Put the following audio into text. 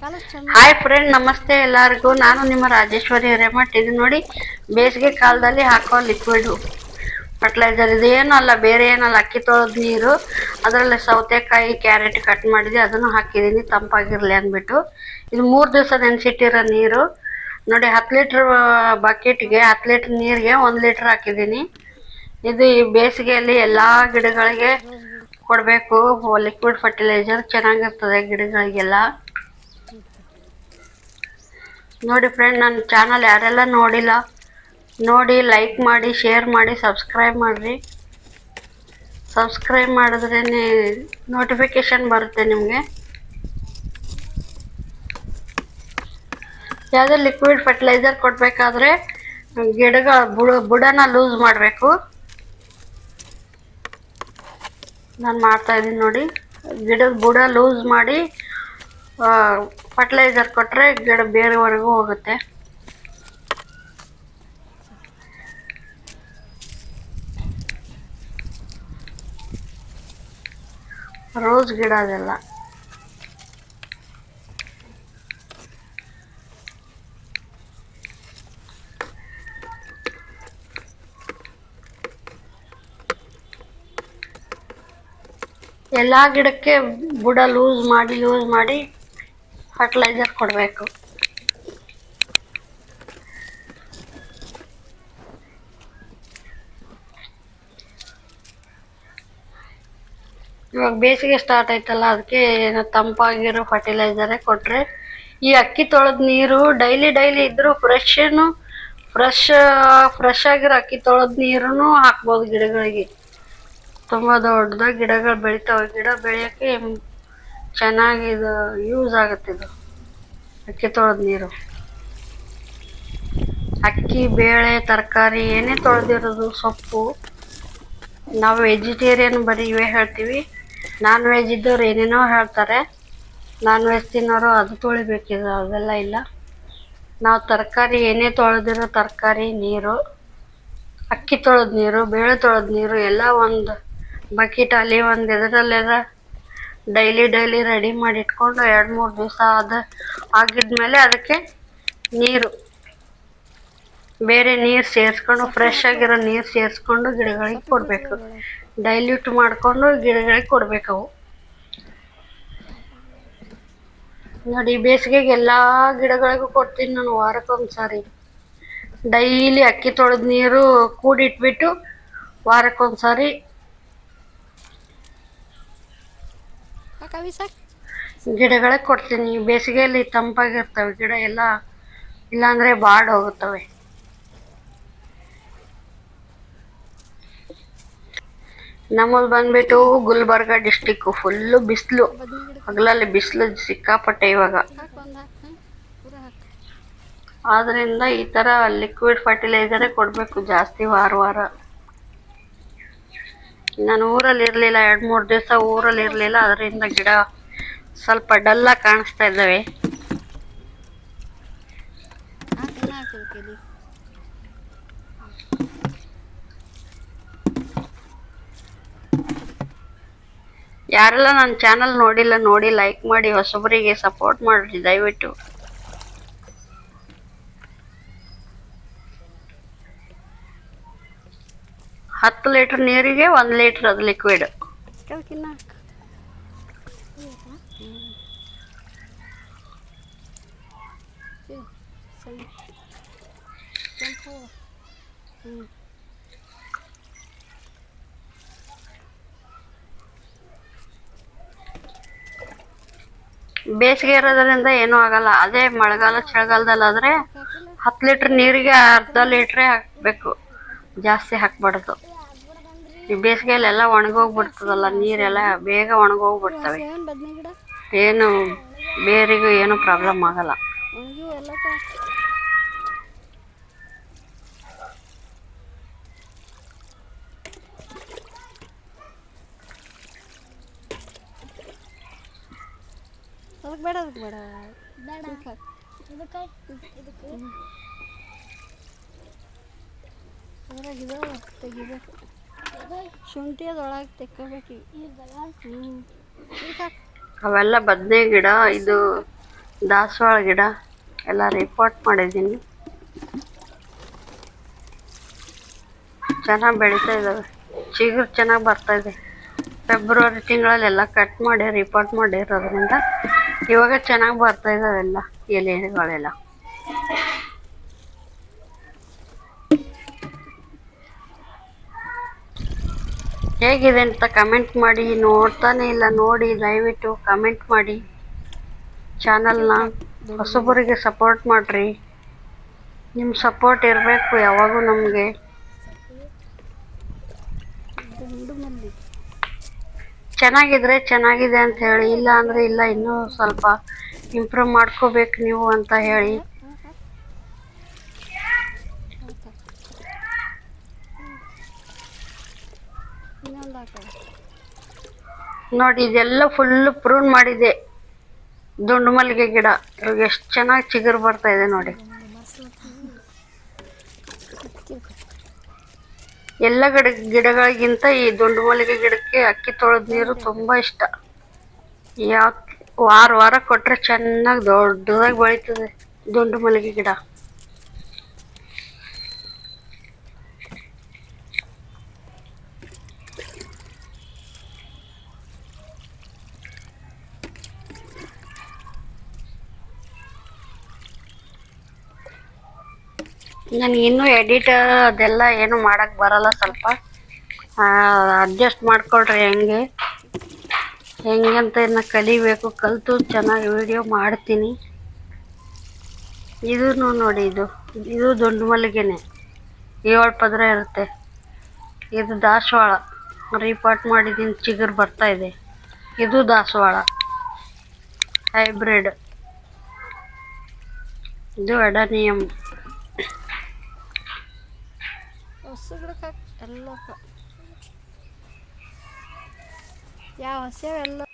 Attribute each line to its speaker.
Speaker 1: Hi friend ನಮಸ್ತೆ ಎಲ್ಲರಿಗೂ. ನಾನು ನಿಮ್ಮ ರಾಜೇಶ್ವರಿ ಹಿರೇಮಠ್. ಇದು ನೋಡಿ, ಬೇಸಿಗೆ ಕಾಲದಲ್ಲಿ ಹಾಕೋ ಲಿಕ್ವಿಡ್ ಫರ್ಟಿಲೈಸರ್ ಇದು ಅಲ್ಲ, ಬೇರೆ ಏನಲ್ಲ ಅಕ್ಕಿ ತೊಳೆದ ನೀರು, ಅದರಲ್ಲಿ ಸೌತೆಕಾಯಿ, ಕ್ಯಾರೆಟ್ ಕಟ್ ಮಾಡಿದ್ವಿ. ಅದನ್ನು ಹಾಕಿದ್ದೀನಿ. ತಂಪಾಗಿರಲಿ ಅಂದ್ಬಿಟ್ಟು. ಇದು ಮೂರು ದಿವಸ ನೆನೆಸಿಟ್ಟಿರೋ ನೀರು. ನೋಡಿ, ಹತ್ತು ಲೀಟ್ರ್ ಬಕೆಟ್ಗೆ ಹತ್ತು ಲೀಟ್ರ್ ನೀರಿಗೆ ಒಂದು ಲೀಟ್ರ್ ಹಾಕಿದ್ದೀನಿ. ಇದು ಈ ಬೇಸಿಗೆಯಲ್ಲಿ ಎಲ್ಲ ಗಿಡಗಳಿಗೆ ಕೊಡಬೇಕು. ಲಿಕ್ವಿಡ್ ಫರ್ಟಿಲೈಸರ್ ಚೆನ್ನಾಗಿರ್ತದೆ ಗಿಡಗಳಿಗೆಲ್ಲ. ನೋಡಿ ಫ್ರೆಂಡ್ ನನ್ನ ಚಾನಲ್ ಯಾರೆಲ್ಲ ನೋಡಿಲ್ಲ, ನೋಡಿ ಲೈಕ್ ಮಾಡಿ ಶೇರ್ ಮಾಡಿ ಸಬ್ಸ್ಕ್ರೈಬ್ ಮಾಡಿರಿ. ಸಬ್ಸ್ಕ್ರೈಬ್ ಮಾಡಿದ್ರೇ ನೋಟಿಫಿಕೇಶನ್ ಬರುತ್ತೆ ನಿಮಗೆ. ಯಾವುದೇ ಲಿಕ್ವಿಡ್ ಫರ್ಟಿಲೈಸರ್ ಕೊಡಬೇಕಾದ್ರೆ ಗಿಡಗಳ ಬುಡ, ಬುಡನ ಲೂಸ್ ಮಾಡಬೇಕು. ನಾನು ಮಾಡ್ತಾಯಿದ್ದೀನಿ ನೋಡಿ. ಗಿಡದ ಬುಡ ಲೂಸ್ ಮಾಡಿ ಫರ್ಟಿಲೈಸರ್ ಕೊಟ್ಟರೆ ಗಿಡ ಬೇರೆವರೆಗೂ ಹೋಗುತ್ತೆ. ರೋಸ್ ಗಿಡ ಅದೆಲ್ಲ. ಎಲ್ಲ ಗಿಡಕ್ಕೆ ಬುಡ ಲೂಸ್ ಮಾಡಿ ಯೂಸ್ ಮಾಡಿ ಫರ್ಟಿಲೈಸರ್ ಕೊಡಬೇಕು. ಇವಾಗ ಬೇಸಿಗೆ ಸ್ಟಾರ್ಟ್ ಆಯ್ತಲ್ಲ, ಅದಕ್ಕೆ ಏನೋ ತಂಪಾಗಿರೋ ಫರ್ಟಿಲೈಸರೇ ಕೊಟ್ಟರೆ ಈ ಅಕ್ಕಿ ತೊಳೆದ ನೀರು ಡೈಲಿ ಡೈಲಿ ಇದ್ದರೂ ಫ್ರೆಶ್ನು ಫ್ರೆಶ್ ಫ್ರೆಶ್ ಆಗಿರೋ ಅಕ್ಕಿ ತೊಳೆದ ನೀರು ಹಾಕ್ಬೋದು ಗಿಡಗಳಿಗೆ. ತುಂಬ ದೊಡ್ಡದಾಗಿ ಗಿಡಗಳು ಬೆಳಿತಾವೆ. ಗಿಡ ಬೆಳೆಯೋಕ್ಕೆ ಚೆನ್ನಾಗಿ ಇದು ಯೂಸ್ ಆಗುತ್ತೆ ಇದು. ಅಕ್ಕಿ ತೊಳೆದ ನೀರು. ಅಕ್ಕಿ, ಬೇಳೆ, ತರಕಾರಿ, ಏನೇ ತೊಳೆದಿರೋದು, ಸೊಪ್ಪು. ನಾವು ವೆಜಿಟೇರಿಯನ್ ಬರೀ ಇವೇ ಹೇಳ್ತೀವಿ. ನಾನ್ ವೆಜ್ ಇದ್ದವ್ರು ಏನೇನೋ ಹೇಳ್ತಾರೆ. ನಾನ್ ವೆಜ್ ತಿನ್ನೋರು ಅದು ತೊಳಿಬೇಕಿದು ಅದೆಲ್ಲ ಇಲ್ಲ. ನಾವು ತರಕಾರಿ, ಏನೇ ತೊಳೆದಿರೋ ತರಕಾರಿ, ನೀರು, ಅಕ್ಕಿ ತೊಳೆದ ನೀರು, ಬೇಳೆ ತೊಳೆದ ನೀರು, ಎಲ್ಲ ಒಂದು ಬಕೆಟಲ್ಲಿ ಒಂದು ಇದರಲ್ಲೆಲ್ಲ ಡೈಲಿ ಡೈಲಿ ರೆಡಿ ಮಾಡಿ ಇಟ್ಕೊಂಡು ಎರಡು ಮೂರು ದಿವಸ ಅದು ಆಗಿದ್ಮೇಲೆ ಅದಕ್ಕೆ ನೀರು. ಬೇರೆ ನೀರು ಸೇರಿಸ್ಕೊಂಡು ಫ್ರೆಶ್ ಆಗಿರೋ ನೀರು ಸೇರಿಸ್ಕೊಂಡು ಗಿಡಗಳಿಗೆ ಕೊಡಬೇಕು. ಡೈಲ್ಯೂಟ್ ಮಾಡಿಕೊಂಡು ಗಿಡಗಳಿಗೆ ಕೊಡಬೇಕು ನೋಡಿ, ಬೇಸಿಗೆಗೆ ಎಲ್ಲ ಗಿಡಗಳಿಗೂ ಕೊಡ್ತೀನಿ ನಾನು ವಾರಕ್ಕೊಂದು ಸಾರಿ ಡೈಲಿ ಅಕ್ಕಿ ತೊಳೆದ ನೀರು ಕೂಡಿಟ್ಬಿಟ್ಟು ವಾರಕ್ಕೊಂದು ಸಾರಿ ಗಿಡಗಳಿಗೆ ಕೊಡ್ತೀನಿ. ಬೇಸಿಗೆಯಲ್ಲಿ ತಂಪಾಗಿರ್ತವೆ. ಗಿಡ ಎಲ್ಲ ಇಲ್ಲಾಂದ್ರೆ ಬಾಡ್ ಹೋಗುತ್ತವೆ. ನಮ್ಮಲ್ಲಿ ಬಂದ್ಬಿಟ್ಟು ಗುಲ್ಬರ್ಗ ಡಿಸ್ಟಿಕ್ಕು ಫುಲ್ಲು ಬಿಸಿಲು. ಹಗಲಲ್ಲಿ ಬಿಸಿಲು ಸಿಕ್ಕಾಪಟ್ಟೆ ಇವಾಗ. ಆದ್ರಿಂದ ಈ ಥರ ಲಿಕ್ವಿಡ್ ಫರ್ಟಿಲೈಸರೇ ಕೊಡಬೇಕು ಜಾಸ್ತಿ ವಾರ ವಾರ. ನಾನು ಊರಲ್ಲಿ ಇರಲಿಲ್ಲ, ಎರಡು ಮೂರು ದಿವಸ ಊರಲ್ಲಿ ಇರಲಿಲ್ಲ, ಅದರಿಂದ ಗಿಡ ಸ್ವಲ್ಪ ಡಲ್ಲಾಗಿ ಕಾಣಿಸ್ತಾ ಇದ್ದಾವೆ. ಯಾರೆಲ್ಲ ನನ್ನ ಚಾನಲ್ ನೋಡಿಲ್ಲ, ನೋಡಿ ಲೈಕ್ ಮಾಡಿ, ಹೊಸಬರಿಗೆ ಸಪೋರ್ಟ್ ಮಾಡಿರಿ, ದಯವಿಟ್ಟು. ಹತ್ತು ಲೀಟ್ರ್ ನೀರಿಗೆ ಒಂದು ಲೀಟ್ರ್ ಅದು ಲಿಕ್ವಿಡ್ ಬೇಸಿಗೆ ಇರೋದ್ರಿಂದ ಏನೂ ಆಗಲ್ಲ. ಅದೇ ಮಳೆಗಾಲ, ಚಳಿಗಾಲದಲ್ಲಾದರೆ
Speaker 2: ಆದ್ರೆ
Speaker 1: ಹತ್ತು ಲೀಟ್ರ್ ನೀರಿಗೆ ಅರ್ಧ ಲೀಟ್ರೇ ಹಾಕಬೇಕು. ಜಾಸ್ತಿ ಹಾಕ್ಬಾರ್ದು. ಈ ಬೇಸಿಗೆಯಲ್ಲಿ ಎಲ್ಲ ಒಣಗೋಗ್ಬಿಡ್ತದಲ್ಲ ನೀರೆಲ್ಲ ಬೇಗ ಒಣಗೋಗ್ಬಿಡ್ತವೆ
Speaker 2: ಏನು ಬದ್ನಿ ಗಿಡ
Speaker 1: ಏನು ಬೇರಿಗೂ ಏನು ಪ್ರಾಬ್ಲಮ್ ಆಗಲ್ಲ
Speaker 2: ಒಣಗಿವು ಎಲ್ಲ ಅದಕ್ಕೆ ಬೇಡ ಅದಕ್ಕೆ ಬೇಡ ಬೇಡ ಇದಕ್ಕೆ ಇದಕ್ಕೆ ಅದ್ರಾಗ ಇದಾವ ತೆಗಿಬೇಕು ಶುಂಠಿ ಅದ್ರೊಳಗೆ ತೆಕ್ಕೋಬೇಕು. ಹ್ಞೂ ಇದಕ್ಕೆ ಹಾಕ್
Speaker 1: ಅವೆಲ್ಲ ಬದನೆ ಗಿಡ, ಇದು ದಾಸವಾಳ ಗಿಡ, ಎಲ್ಲ ರಿಪೋರ್ಟ್ ಮಾಡಿದ್ದೀನಿ. ಚೆನ್ನಾಗಿ ಬೆಳೀತಾ ಇದ್ದಾವೆ ಚಿಗುರು ಚೆನ್ನಾಗಿ ಬರ್ತಾ ಇದೆ. ಫೆಬ್ರವರಿ ತಿಂಗಳಲ್ಲೆಲ್ಲ ಕಟ್ ಮಾಡಿ ರಿಪೋರ್ಟ್ ಮಾಡಿರೋದ್ರಿಂದ ಇವಾಗ ಚೆನ್ನಾಗಿ ಬರ್ತಾ ಇದ್ದಾವೆಲ್ಲ ಎಲೆಗಳೆಲ್ಲ. ಹೇಗಿದೆ ಅಂತ ಕಮೆಂಟ್ ಮಾಡಿ, ನೋಡ್ತಾನೆ ಇಲ್ಲ, ನೋಡಿ, ದಯವಿಟ್ಟು ಕಮೆಂಟ್ ಮಾಡಿ. ಚಾನಲ್ನ ಹೊಸಬರಿಗೆ ಸಪೋರ್ಟ್ ಮಾಡಿರಿ. ನಿಮ್ಮ ಸಪೋರ್ಟ್ ಇರಬೇಕು ಯಾವಾಗೂ ನಮಗೆ. ಚೆನ್ನಾಗಿದ್ರೆ ಚೆನ್ನಾಗಿದೆ ಅಂತ ಹೇಳಿ, ಇಲ್ಲ ಅಂದರೆ ಇಲ್ಲ, ಇನ್ನೂ ಸ್ವಲ್ಪ ಇಂಪ್ರೂವ್ ಮಾಡ್ಕೋಬೇಕು ನೀವು ಅಂತ ಹೇಳಿ. ನೋಡಿ, ಇದೆಲ್ಲ ಫುಲ್ ಪ್ರೂನ್ ಮಾಡಿದೆ. ದುಂಡು ಮಲ್ಲಿಗೆ ಗಿಡ. ಇವಾಗ ಎಷ್ಟು ಚೆನ್ನಾಗಿ ಚಿಗುರು ಬರ್ತಾ ಇದೆ ನೋಡಿ. ಎಲ್ಲ ಗಿಡ, ಗಿಡಗಳಿಗಿಂತ ಈ ದುಂಡು ಮಲ್ಲಿಗೆ ಗಿಡಕ್ಕೆ ಅಕ್ಕಿ ತೊಳೆದ ನೀರು ತುಂಬ ಇಷ್ಟ. ಯಾವ ವಾರ ವಾರ ಕೊಟ್ಟರೆ ಚೆನ್ನಾಗಿ ದೊಡ್ಡದಾಗಿ ಬೆಳೀತದೆ ದುಂಡು ಮಲ್ಲಿಗೆ ಗಿಡ. ನನಗೆ ಇನ್ನೂ ಎಡಿಟ್ ಅದೆಲ್ಲ ಏನು ಮಾಡಕ್ ಬರಲ್ಲ ಸ್ವಲ್ಪ. ಅಡ್ಜಸ್ಟ್ ಮಾಡ್ಕೊಳ್ರಿ ಹೆಂಗೆ. ಹೆಂಗೆ ಅಂತ ಇನ್ನು ಕಲಿಬೇಕು. ಕಲಿತು ಚೆನ್ನಾಗಿ ವಿಡಿಯೋ ಮಾಡ್ತೀನಿ. ಇದೂ ನೋಡಿ ಇದು. ಇದು ದೊಡ್ಡ ಮಲ್ಲಿಗೆನೆ. ಏಳು ಪದರ ಇರುತ್ತೆ. ಇದು ದಾಸವಾಳ. ರೀಪಾಟ್ ಮಾಡಿದ್ದೀನಿ ಚಿಗುರು ಬರ್ತಾ ಇದೆ. ಇದು ದಾಸವಾಳ. ಹೈಬ್ರಿಡ್ ಇದು ಅಡನಿಯಮ್
Speaker 2: ಗಿಡಕ್ಕೆ ಹಾಕಿ ಎಲ್ಲ ಯಾವ ಹಸ್ಯಾವ ಎಲ್ಲ